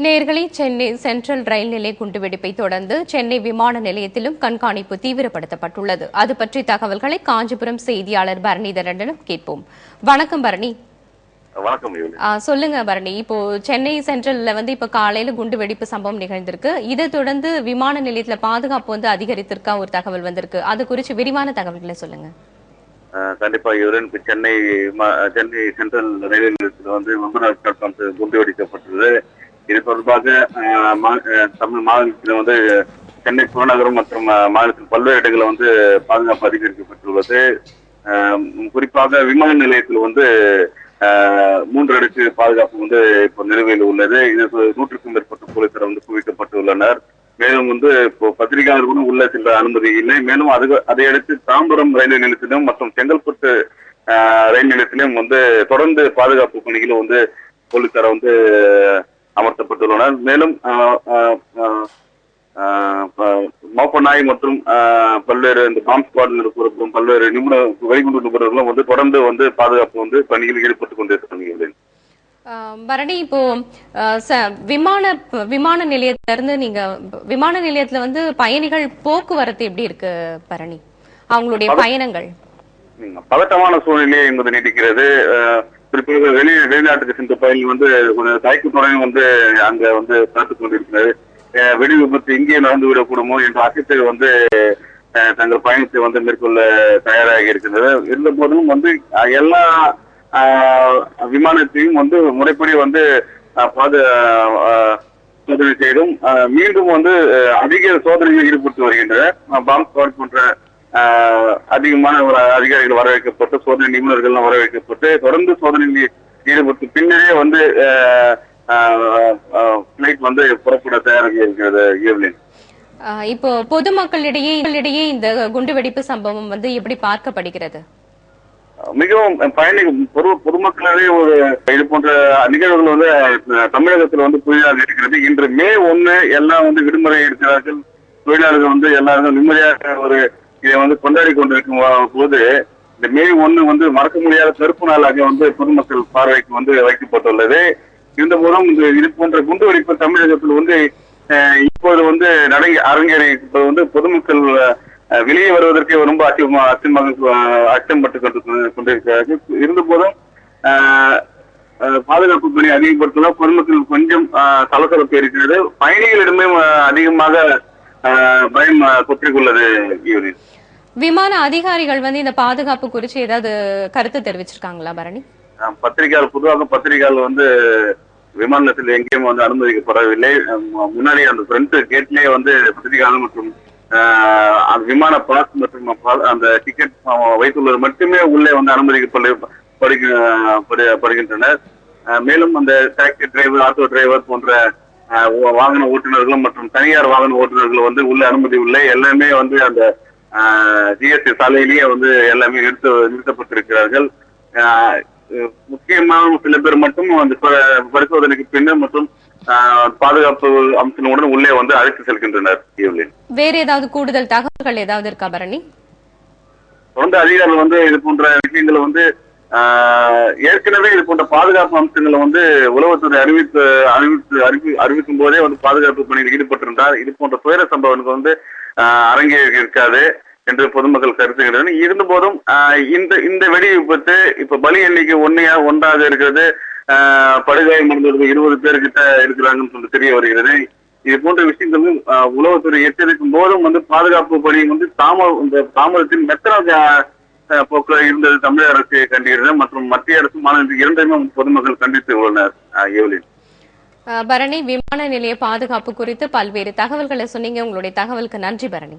நேர்களை சென்னை சென்ட்ரல் ரயில் நிலைய குண்டுவெடிப்பை தொடர்ந்து சென்னை விமான நிலையத்திலும் கண்காணிப்பு தீவிரப்படுத்தப்பட்டுள்ளது. அது பற்றி தகவல்களை காஞ்சிபுரம் செய்தியாளர் பரணிதரனிடம் கேட்போம். வணக்கம் பரணி. வணக்கம் சொல்லுங்க பரணி. இப்போ சென்னை சென்ட்ரல்ல வந்து இப்ப காலையில குண்டு வெடிப்பு சம்பவம் நிகழ்ந்திருக்கு. இதை தொடர்ந்து விமான நிலையத்துல பாதுகாப்பு வந்து அதிகரித்திருக்கா ஒரு தகவல் வந்திருக்கு. அது குறித்து விரிவான தகவல்களை சொல்லுங்க. கண்டிப்பா இப்ப சென்னை சென்னை சென்ட்ரல் ரயில்வே நிலையத்தில் வந்து வந்து குண்டு வெடிக்கப்பட்டது இது தொடர்பாக தமிழ் மாநிலத்தில் வந்து சென்னை புறநகரம் மற்றும் அஹ், மாநிலத்தில் பல்வேறு இடங்களில் வந்து பாதுகாப்பு அதிகரிக்கப்பட்டுள்ளது. குறிப்பாக விமான நிலையத்தில் வந்து மூன்று அடுக்கு பாதுகாப்பு வந்து இப்போ நிலுவையில் உள்ளது. இது நூற்றுக்கும் மேற்பட்ட போலீசார் வந்து குவிக்கப்பட்டுள்ளனர். மேலும் வந்து இப்போ பத்திரிகையாளர்களும் உள்ள செல்ல அனுமதி இல்லை. மேலும் அது அதையடுத்து தாம்பரம் ரயில்வே நிலையத்திலும் மற்றும் செங்கல்பட்டு ரயில் நிலையத்திலும் வந்து தொடர்ந்து பாதுகாப்பு பணிகளும் வந்து போலீசார் வந்து அமர்த்தப்பட்டுள்ளனர் மேலும் ஆஹ், ஆஹ், ஆஹ், ஆஹ், ப- மோப்ப நாய் மற்றும் பல்வேறு இந்த பாம்ப் ஸ்குவாட் நிறுவனம் பல்வேறு நிபுணர் வெடிகுண்டு நிபுணர்களும் வந்து தொடர்ந்து வந்து பாதுகாப்பு வந்து பணியில் ஈடுபட்டுக் கொண்டிருக்கிறார்கள். பரணி இப்போ விமான விமான நிலையத்துல இருந்து நீங்க விமான நிலையத்துல வந்து பயணிகள் போக்குவரத்து எப்படி இருக்கு பரணி? அவங்களுடைய பயணங்கள். பதட்டமான சூழ்நிலை என்பது நீடிக்கிறது. குறிப்பாக வெளி வெளிநாட்டுக்கு சென்ற பயணி வந்து கொஞ்சம் தயக்கத்துடன் வந்து அங்க வந்து பார்த்துக் கொண்டிருக்கிறது வெடி விபத்து இங்கே நடந்து விடக்கூடுமோ என்ற அச்சத்தில் வந்து தங்கள் பயணத்தை வந்து மேற்கொள்ள தயாராகி இருக்கிறது இருந்த போதிலும் வந்து எல்லா விமானத்தையும் வந்து முறைப்படி வந்து பாது சோதனை செய்தும் அஹ், மீண்டும் வந்து அதிக சோதனையில் ஈடுபட்டு வருகின்றனர். அஹ், பாம்ப் ஸ்குவாட் போன்ற அதிகமான ஒரு அதிகாரிகள் வரவேற்கப்பட்டு சோதனை நிபுணர்கள்லாம் வரவேற்கப்பட்டு தொடர்ந்து சோதனையில் ஈடுபட்டு பின்னரே வந்து பிளைட் வந்து புறப்பட தயாராகி இருக்கிறது ஈவ்லின் இப்போ பொதுமக்களிடையே இந்த குண்டுவெடிப்பு சம்பவம் வந்து எப்படி பார்க்கப்படுகிறது? மிகவும் பயணிகள் பொது பொதுமக்களே ஒரு இது போன்ற நிகழ்வுகள் வந்து தமிழகத்தில் வந்து புதிதாக இருக்கிறது. இன்று மே ஒண்ணு எல்லாம் வந்து விடுமுறை இருக்கிறார்கள் தொழிலாளர்கள் வந்து எல்லாரும் நிம்மதியாக ஒரு இதை வந்து கொண்டாடி கொண்டிருக்கும் போது இந்த மே ஒன்று வந்து மறக்க முடியாத கருப்பு நாளாக வந்து பொதுமக்கள் பார்வைக்கு வந்து வைக்கப்பட்டுள்ளது. இருந்த போதும் இந்த இது போன்ற குண்டு வெடிப்பு தமிழகத்தில் வந்து இப்போது வந்து நடை அரங்கேறி வந்து பொதுமக்கள் வெளியே வருவதற்கே ரொம்ப அச்சமா அச்சமாக அச்சம் அச்சம்பட்டு கொண்டு கொண்டிருக்கிறார்கள். இருந்த போதும் பாதுகாப்பு பணி அதிகப்படுத்தலாம். பொதுமக்கள் கொஞ்சம் சலசலப்பு இருக்கிறது. பயணிகளிடமே அதிகமாக பயம் யூனிட் விமான அதிகாரிகள் வந்து இந்த பாதுகாப்பு குறித்து ஏதாவது கருத்து தெரிவிச்சிருக்காங்களா பரணி? பத்திரிகையாளர் பொதுவாக பத்திரிகையாளர் வந்து விமான நிலையத்தில் எங்கேயும் வந்து அனுமதிக்கப்படவில்லை. முன்னாடி அந்த ஃப்ரண்ட் கேட்லயே வந்து பத்திரிகையாளர் மற்றும் விமான பாஸ் மற்றும் அந்த டிக்கெட் வைத்துள்ளவர் மட்டுமே உள்ளே வந்து அனுமதிக்கப்படு படுக- படு- படுகின்றனர். அஹ், மேலும் அந்த டாக்ஸி டிரைவர் ஆட்டோ டிரைவர் போன்ற வாகன ஓட்டுநர்களும் மற்றும் தனியார் வாகன ஓட்டுநர்கள் வந்து உள்ள அனுமதி இல்லை. எல்லாமே வந்து அந்த ஜிஎஸ்டி சாலையிலேயே வந்து எல்லாமே நிறுத்த நிறுத்தப்பட்டிருக்கிறார்கள். அஹ், முக்கியமான சில பேர் மட்டும் அந்த பரிசோதனைக்கு பின்னர் மற்றும் பாதுகாப்பு அம்சங்களுடன் உள்ளே வந்து அழைத்து செல்கின்றனர் வேற ஏதாவது கூடுதல் தகவல்கள் ஏதாவது இருக்கா பரணி? தொடர்ந்து அதிகாரிகள் வந்து இது போன்ற விஷயங்களை வந்து ஏற்கனவே இது போன்ற பாதுகாப்பு அம்சங்களை வந்து உளவுத்துறை அறிவித்து அறிவித்து அறிவி அறிவிக்கும் போதே வந்து பாதுகாப்பு பணியில் ஈடுபட்டிருந்தார். இது போன்ற துயர சம்பவங்களுக்கு வந்து ஆஹ், அரங்கேறி இருக்காது என்று பொதுமக்கள் கருத்துகின்றனர் இருந்த போதும் இந்த இந்த வெடி விபத்து இப்ப பலி எண்ணிக்கை ஒன்னையா ஒன்றாக இருக்கிறது. ஆஹ், படுகாயம் முடிந்தவர்கள் இருபது பேர்கிட்ட இருக்கிறாங்கன்னு சொல்லி தெரிய வருகிறது. இது போன்ற விஷயங்கள் உளவுத்துறை எச்சரிக்கும் போதும் வந்து பாதுகாப்பு பணி வந்து தாம இந்த தாமதத்தின் மெத்தன போக்குல இருந்தது தமிழக அரசு கண்டிக்கிறது மற்றும் மத்திய அரசு மாநில இரண்டையுமே பொதுமக்கள் கண்டித்து உள்ளனர். ஆஹ், ஏவலின் பரணி விமான நிலைய பாதுகாப்பு குறித்து பல்வேறு தகவல்களை சொன்னீங்க. உங்களுடைய தகவலுக்கு நன்றி பரணி.